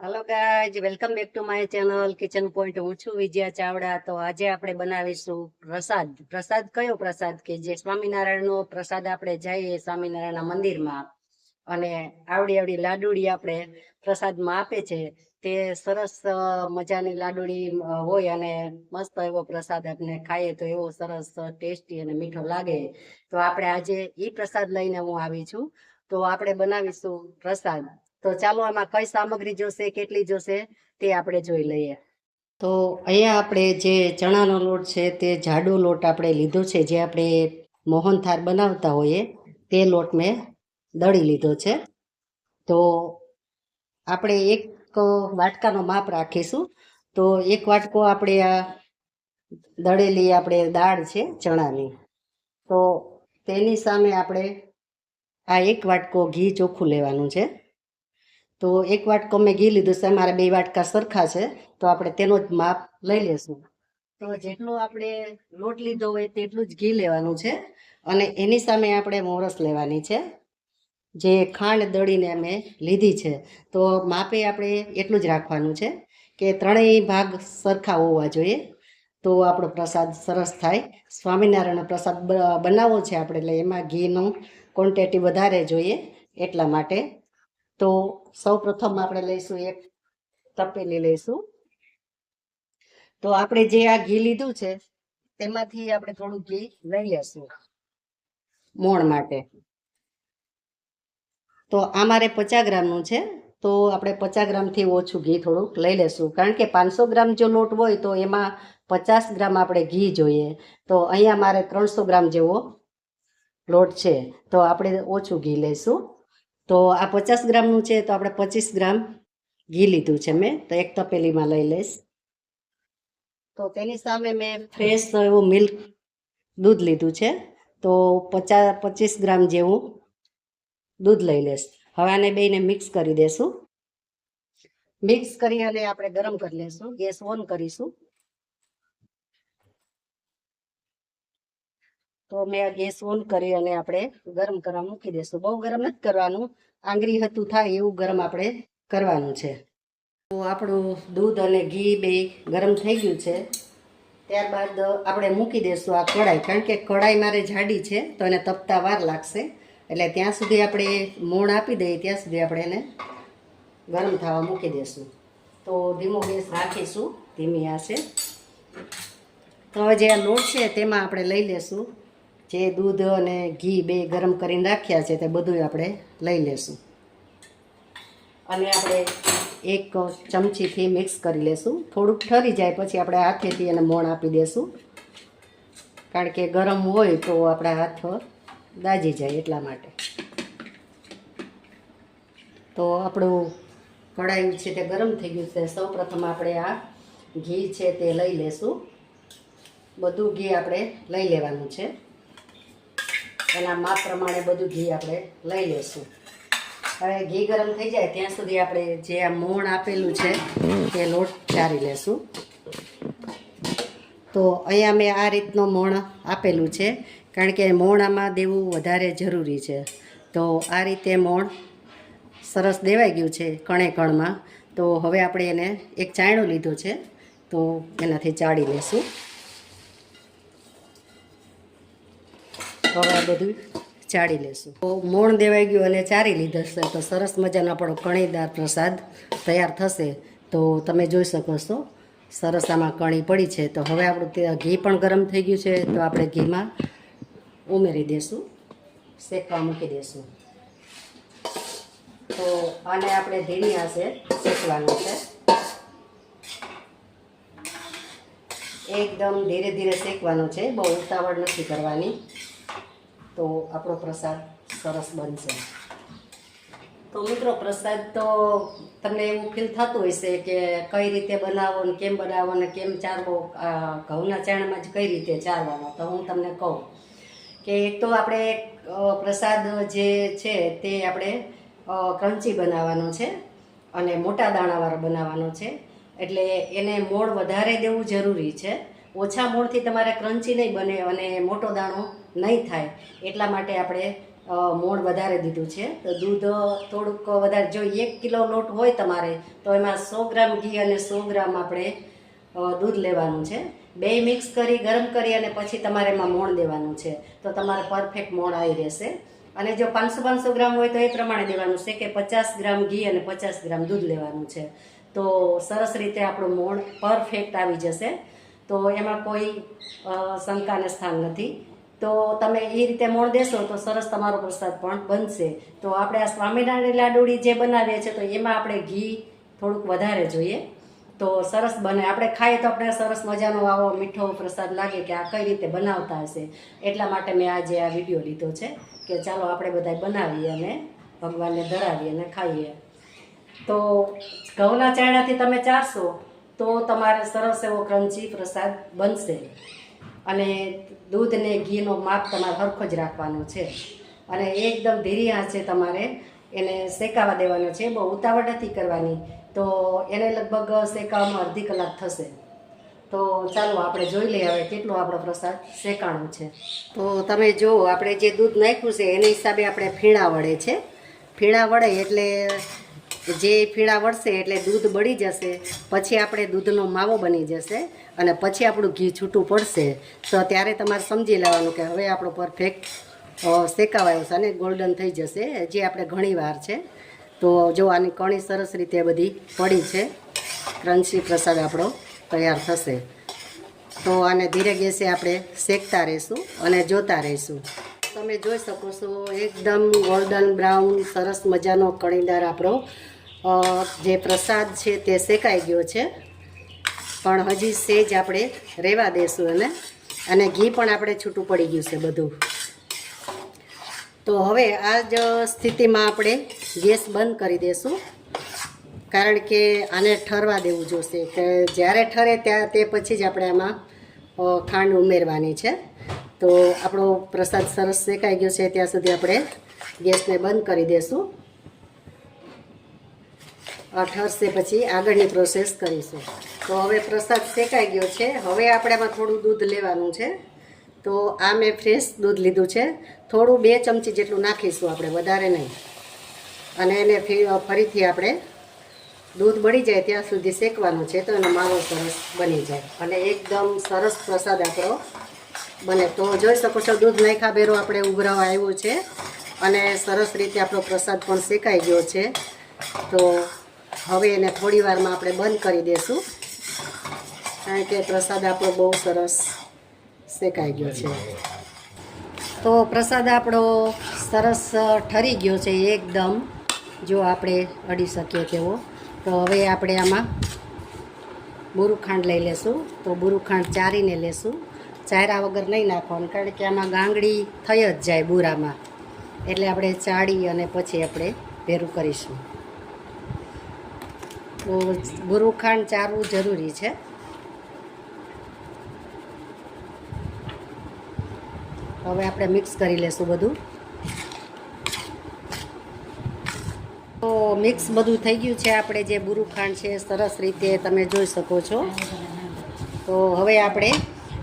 Hello guys welcome back to my channel Kitchen Point હું છું વિજયા ચાવડા તો આજે આપણે બનાવીશું પ્રસાદ. પ્રસાદ કયો પ્રસાદ કે જે સ્વામિનારાયણનો પ્રસાદ આપણે જઈએ સ્વામિનારાયણના મંદિરમાં અને આવડી આવડી લાડુડી આપણે પ્રસાદમાં આપે છે. તે સરસ મજાની લાડુડી હોય અને મસ્ત એવો પ્રસાદ આપણે ખાઈએ તો એવો સરસ ટેસ્ટી અને મીઠો લાગે. તો આપણે આજે એ પ્રસાદ લઈને હું આવી છું. તો આપણે બનાવીશું પ્રસાદ. તો ચાલો આમાં કઈ સામગ્રી જોશે, કેટલી જોશે તે આપણે જોઈ લઈએ. તો અહીંયા આપણે જે ચણાનો લોટ છે, તે જાડો લોટ આપણે લીધો છે, જે આપણે મોહનથાળ બનાવતા હોઈએ, તે લોટ મેં દળી લીધો છે. તો આપણે એક વાટકાનો માપ રાખીશું. તો એક વાટકો આપણે આ દળેલી આપણે દાળ છે, ચણાની. તો તેની સામે આપણે આ એક વાટકો ઘી ચોખ્ખું લેવાનું છે. તો એક વાટકો મેં ઘી લીધું છે, મારા બે વાટકા સરખા છે, તો આપણે તેનો જ માપ લઈ લેશું. તો જેટલો આપણે લોટ લીધો હોય તેટલું જ ઘી લેવાનું છે, અને એની સામે આપણે મોરસ લેવાની છે, જે ખાંડ દળીને અમે લીધી છે. તો માપે આપણે એટલું જ રાખવાનું છે, કે ત્રણેય ભાગ સરખા હોવા જોઈએ. તો આપણો પ્રસાદ સરસ થાય. સ્વામિનારાયણનો પ્રસાદ બનાવવો છે આપણે, એટલે એમાં ઘીનું ક્વોન્ટિટી વધારે જોઈએ એટલા માટે. તો સૌ પ્રથમ આપણે લઈશું એક તપેલી લઈશું. તો આપણે જે આ ઘી લીધું છે, તેમાંથી આપણે થોડું ઘી લઈ લેશું મોણ માટે. તો આ મારે પચાસ ગ્રામનું છે, તો આપણે પચાસ ગ્રામથી ઓછું ઘી થોડુંક લઈ લેશું કારણ કે પાંચસો ગ્રામ જો લોટ હોય, તો એમાં પચાસ ગ્રામ આપણે ઘી જોઈએ. તો અહીંયા મારે ત્રણસો ગ્રામ જેવો લોટ છે, તો આપણે ઓછું ઘી લઈશું. તો આ પચાસ ગ્રામનું છે, તો આપણે પચીસ ગ્રામ ઘી લીધું છે મેં. તો એક તપેલીમાં લઈ લઈશ. તો તેની સામે મેં ફ્રેશ એવું મિલ્ક દૂધ લીધું છે. તો પચાસ પચીસ ગ્રામ જેવું દૂધ લઈ લઈશ. હવે આને બેને મિક્સ કરી દેશું. મિક્સ કરી અને આપણે ગરમ કરી લેશું. ગેસ ઓન કરીશું. તો મેં ગેસ ઓન કરી અને આપણે ગરમ કરવા મૂકી દઈશું બહુ ગરમ નથી કરવાનું. આંગળી હતું થાય એવું ગરમ આપણે કરવાનું છે. તો આપણું દૂધ અને ઘી બે ગરમ થઈ ગયું છે. ત્યારબાદ આપણે મૂકી દઈશું આ કઢાઈ. કારણ કે કઢાઈ મારે જાડી છે, તો એને તપતા વાર લાગશે. એટલે ત્યાં સુધી આપણે મોણ આપી દઈએ, ત્યાં સુધી આપણે એને ગરમ થવા મૂકી દઈશું તો ધીમો ગેસ રાખીશું. ધીમી આશે તો હવે જે આ લોટ છે, તેમાં આપણે લઈ લેશું. જે દૂધ અને ઘી બે ગરમ કરીને રાખ્યા છે તે બધું આપણે લઈ લેશું. અને આપણે એક ચમચીથી મિક્સ કરી લેશું. થોડુંક ઠરી જાય પછી આપણે હાથેથી એને મોણ આપી દેશું. કારણ કે ગરમ હોય તો આપણા હાથ દાજી જાય એટલા માટે. તો આપણું કઢાઈ છે તે ગરમ થઈ ગયું છે. સૌપ્રથમ આપણે આ ઘી છે તે લઈ લેશું. બધું ઘી આપણે લઈ લેવાનું છે. એના માપ પ્રમાણે બધું ઘી આપણે લઈ લઈશું. હવે ઘી ગરમ થઈ જાય ત્યાં સુધી આપણે જે આ મોણ આપેલું છે તે લોટ ચારી લેશું. તો અહીંયા મેં આ રીતનો મોણ આપેલું છે, કારણ કે મોણ આમાં દેવું વધારે જરૂરી છે. તો આ રીતે મોણ સરસ દેવાઈ ગયું છે કણે કણમાં. તો હવે આપણે એને એક ચાયણો લીધો છે, તો એનાથી ચાળી લેશું. હવે આ બધું ચાળી લેશું. તો મોણ દેવાઈ ગયું અને ચારી લીધા છે. તો સરસ મજાનો આપણો કણીદાર પ્રસાદ તૈયાર થશે. તો તમે જોઈ શકો છો. સરસ આમાં કણી પડી છે. તો હવે આપણું ઘી પણ ગરમ થઈ ગયું છે. તો આપણે ઘીમાં ઉમેરી દેશું. શેકવા મૂકી દેશું. તો આને આપણે ધીમી આંચે શેકવાનું છે. એકદમ ધીરે ધીરે શેકવાનું છે. બહુ ઉતાવળ નથી કરવાની. તો આપણો પ્રસાદ સરસ બનશે. તો મિત્રો, પ્રસાદ તો તમને એવું ફીલ થતું હશે કે કઈ રીતે બનાવો ને કેમ બનાવો ને કેમ ચારવો ઘઉંના ચાણમાં જ કઈ રીતે ચારવાનો તો હું તમને કહું કે એક તો આપણે પ્રસાદ જે છે તે આપણે ક્રંચી બનાવવાનો છે અને મોટા દાણાવાળો બનાવવાનો છે. એટલે એને મોળ વધારે દેવું જરૂરી છે. ઓછા મોળથી તમારે ક્રંચી નહીં બને અને મોટો દાણો નહીં થાય. એટલા માટે આપણે મોણ વધારે દીધું છે. તો દૂધ થોડુંક વધારે, જો એક કિલો લોટ હોય તમારે, તો એમાં સો ગ્રામ ઘી અને સો ગ્રામ આપણે દૂધ લેવાનું છે. બે મિક્સ કરી, ગરમ કરી અને પછી તમારે એમાં મોણ દેવાનું છે. તો તમારે પરફેક્ટ મોણ આવી રહેશે. અને જો પાંચસો પાંચસો ગ્રામ હોય તો એ પ્રમાણે દેવાનું છે કે પચાસ ગ્રામ ઘી અને પચાસ ગ્રામ દૂધ લેવાનું છે. તો સરસ રીતે આપણું મોણ પરફેક્ટ આવી જશે. તો એમાં કોઈ શંકાને સ્થાન નથી. તો તમે એ રીતે મોણ દેશો તો સરસ તમારો પ્રસાદ પણ બનશે. તો આપણે આ સ્વામિનારાયણ લાડુડી જે બનાવીએ છીએ તો એમાં આપણે ઘી થોડુંક વધારે જોઈએ. તો સરસ બને. આપણે ખાઈએ તો આપણે સરસ મજાનો આવો મીઠો પ્રસાદ લાગે કે આ કઈ રીતે બનાવતા હશે. એટલા માટે મેં આજે આ વીડિયો લીધો છે કે ચાલો આપણે બધા બનાવીએ અને ભગવાનને ધરાવીએ અને ખાઈએ. તો ઘઉંના ચાયણાથી તમે ચારશો તો તમારે સરસ એવો ક્રંચી પ્રસાદ બનશે. અને દૂધ ને ઘીનો માપ તમારે સરખો જ રાખવાનો છે. અને એકદમ ધીરી આંચે તમારે. એને શેકાવા દેવાનો છે. બહુ ઉતાવળ નથી કરવાની. તો એને લગભગ શેકાવામાં અડધી કલાક થશે. તો ચાલો આપણે જોઈ લઈએ હવે કેટલો આપણો પ્રસાદ શેકાણો છે. તો તમે જુઓ, આપણે જે દૂધ નાખ્યું છે, એના હિસાબે આપણે ફીણા વળે છે. ફીણા વળે એટલે જે ફીણા વળશે એટલે દૂધ બળી જશે, પછી આપણે દૂધનો માવો બની જશે અને પછી આપણું ઘી છૂટું પડશે. તો ત્યારે તમારે સમજી લેવાનું કે હવે આપણો પરફેક્ટ શેકાવાયો છે અને ગોલ્ડન થઈ જશે, જે આપણે ઘણી વાર છે. તો જો આની કણી સરસ રીતે બધી પડી છે. ક્રન્ચી પ્રસાદ આપણો તૈયાર થશે. તો આને ધીરે ગેસે આપણે શેકતા રહીશું અને જોતા રહીશું. તમે જોઈ શકો છો, એકદમ ગોલ્ડન બ્રાઉન સરસ મજાનો કણીદાર આપણો જે પ્રસાદ છે તે શેકાઈ ગયો છે. પણ હજી સેજ આપણે રહેવા દેશું એને. અને ઘી પણ આપણે છૂટું પડી ગયું છે બધું. તો હવે આ જ સ્થિતિમાં આપણે ગેસ બંધ કરી દઈશું કારણ કે આને ઠરવા દેવું જોશે કે જ્યારે ઠરે ત્યાં તે પછી જ આપણે આમાં ખાંડ ઉમેરવાની છે. તો આપણો પ્રસાદ સરસ શેકાઈ ગયો છે, ત્યાં સુધી આપણે ગેસને બંધ કરી દઈશું આ ઠરશે પછી આગળની પ્રોસેસ કરીશું. તો હવે પ્રસાદ શેકાઈ ગયો છે. હવે આપણે થોડું દૂધ લેવાનું છે. તો આ મેં ફ્રેશ દૂધ લીધું છે. થોડું બે ચમચી જેટલું નાખીશું આપણે, વધારે નહીં. અને એને ફરીથી આપણે દૂધ બળી જાય ત્યાં સુધી શેકવાનું છે તો એનો માવો સરસ બની જાય. અને એકદમ સરસ પ્રસાદ આપણો બને. તો જોઈ શકો છો, દૂધ નાખા બેરો આપણે ઉભરાવા આવ્યો છે. અને સરસ રીતે આપણો પ્રસાદ પણ શેકાઈ ગયો છે. તો હવે એને થોડી વારમાં આપણે બંધ કરી દઈશું કારણ કે પ્રસાદ આપણો બહુ સરસ શેકાઈ ગયો છે. તો પ્રસાદ આપણો સરસ ઠરી ગયો છે એકદમ. જો આપણે અડી શકીએ તેવો. તો હવે આપણે આમાં બુરુખાંડ લઈ લેશું. તો બુરુખાંડ ચારીને લેશું. ચાર્યા વગર નહીં નાખવાનું, કારણ કે આમાં ગાંગડી થઈ જ જાય બુરામાં. એટલે આપણે ચાળી અને પછી આપણે ભેરું કરીશું. ખાંડ ચારવું જરૂરી છે. હવે આપણે મિક્સ કરી લેશું બધું. તો મિક્સ બધું થઈ ગયું છે, આપણે જે ગુરુખાંડ છે, સરસ રીતે તમે જોઈ શકો છો. તો હવે આપણે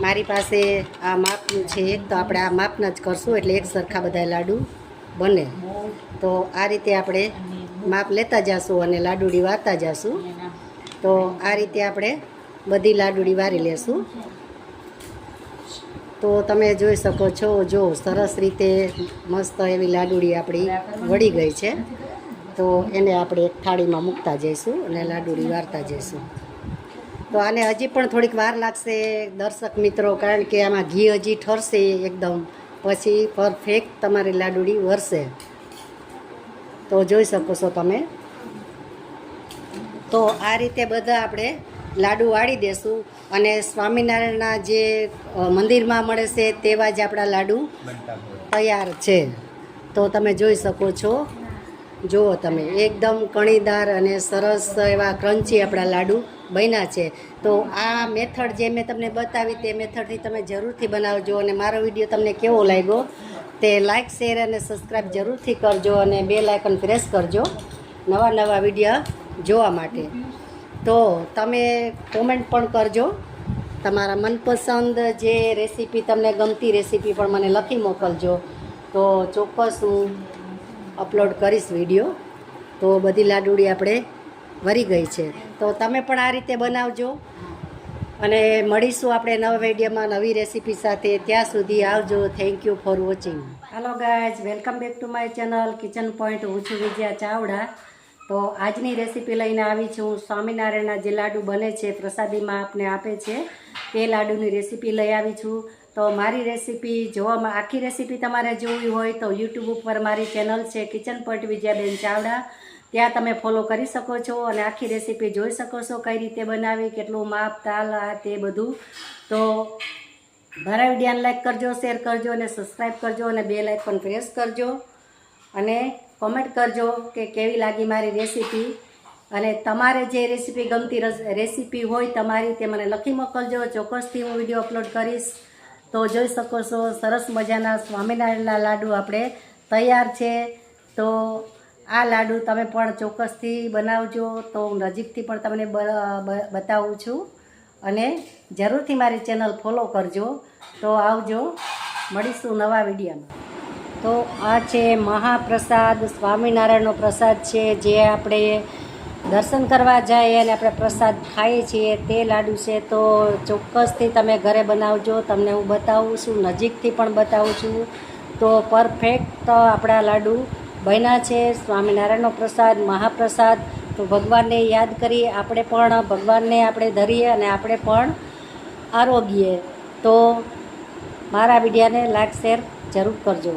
મારી પાસે આ માપનું છે એક, તો આપણે આ માપના જ કરશું, એટલે એક સરખા બધા લાડુ બને. તો આ રીતે આપણે માપ લેતા જાશું અને લાડુડી વારતા જાશું. તો આ રીતે આપણે બધી લાડુડી વારી લેશું. તો તમે જોઈ શકો છો જો સરસ રીતે મસ્ત એવી લાડુડી આપણી વળી ગઈ છે. તો એને આપણે એક થાળીમાં મૂકતા જઈશું અને લાડુડી વારતા જઈશું. તો આને હજી પણ થોડીક વાર લાગશે દર્શક મિત્રો કારણ કે આમાં ઘી હજી ઠરશે એકદમ. પછી પરફેક્ટ તમારી લાડુડી વરસે. તો જોઈ શકો છો તમે. તો આ રીતે બધા આપણે લાડુ વાળી દેશું અને સ્વામિનારાયણના જે મંદિરમાં મળે છે તેવા જ આપણા લાડુ તૈયાર છે. તો તમે જોઈ શકો છો. જુઓ તમે એકદમ કણીદાર અને સરસ એવા ક્રંચી આપણા લાડુ બન્યા છે. તો આ મેથડ જે મેં તમને બતાવી તે મેથડથી તમે જરૂરથી બનાવજો અને મારો વીડિયો તમને કેવો લાગ્યો તે લાઇક શેર અને સબસ્ક્રાઈબ જરૂરથી કરજો અને બે લાઇકન પ્રેસ કરજો નવા નવા વિડીયા જોવા માટે. તો તમે કોમેન્ટ પણ કરજો. તમારા મનપસંદ જે રેસીપી તમને ગમતી રેસીપી પણ મને લખી મોકલજો. તો ચોક્કસ હું અપલોડ કરીશ વીડિયો તો બધી લાડુડી આપણે વરી ગઈ છે. તો તમે પણ આ રીતે બનાવજો. અને મળીશું આપણે નવા વિડીયોમાં નવી રેસીપી સાથે. ત્યાં સુધી આવજો. Thank you for watching hello guys welcome back to my channel Kitchen Point હું છું વિજયા ચાવડા. તો આજની રેસીપી લઈને આવી છું. સ્વામિનારાયણના જે લાડુ બને છે, પ્રસાદીમાં આપને આપે છે, તે લાડુની રેસીપી લઈ આવી છું. તો મારી રેસીપી જોવામાં, આખી રેસીપી તમારે જોવી હોય તો યુટ્યુબ ઉપર મારી ચેનલ છે કિચન પોઈન્ટ વિજયાબેન ચાવડા. ત્યાં તમે ફોલો કરી શકો છો અને આખી રેસીપી જોઈ શકો છો કઈ રીતે બનાવી, કેટલું માપ, તાલ, આ તે બધું. તો મારા વિડીયોને લાઈક કરજો શેર કરજો અને સબસ્ક્રાઈબ કરજો અને બે લાઈક પણ પ્રેસ કરજો. અને કોમેન્ટ કરજો કે કેવી લાગી મારી રેસીપી અને તમારે જે રેસીપી ગમતી રસ- રેસીપી હોય તમારી તે મને લખી મોકલજો. ચોક્કસથી હું વીડિયો અપલોડ કરીશ. તો જોઈ શકો છો, સરસ મજાના સ્વામિનારાયણના લાડુ આપણે તૈયાર છે. તો આ લાડુ તમે પણ ચોક્કસથી બનાવજો તો હું નજીકથી પણ તમને બતાવું છું. અને જરૂરથી મારી ચેનલ ફોલો કરજો. તો આવજો. મળીશું નવા વિડીયોમાં. તો આ છે મહાપ્રસાદ, સ્વામિનારાયણનો પ્રસાદ છે, જે આપણે દર્શન કરવા જઈએ અને આપણે પ્રસાદ ખાઈએ છીએ તે લાડુ છે. તો ચોક્કસથી તમે ઘરે બનાવજો. તમને હું બતાવું છું. નજીકથી પણ બતાવું છું. તો પરફેક્ટ આપણા લાડુ બન્યા છે, સ્વામિનારાયણનો પ્રસાદ, મહાપ્રસાદ. તો ભગવાનને યાદ કરી આપણે પણ ભગવાનને આપણે ધરીએ અને આપણે પણ આરોગીએ. તો મારા વિડીયાને લાઈક, શેર જરૂર કરજો.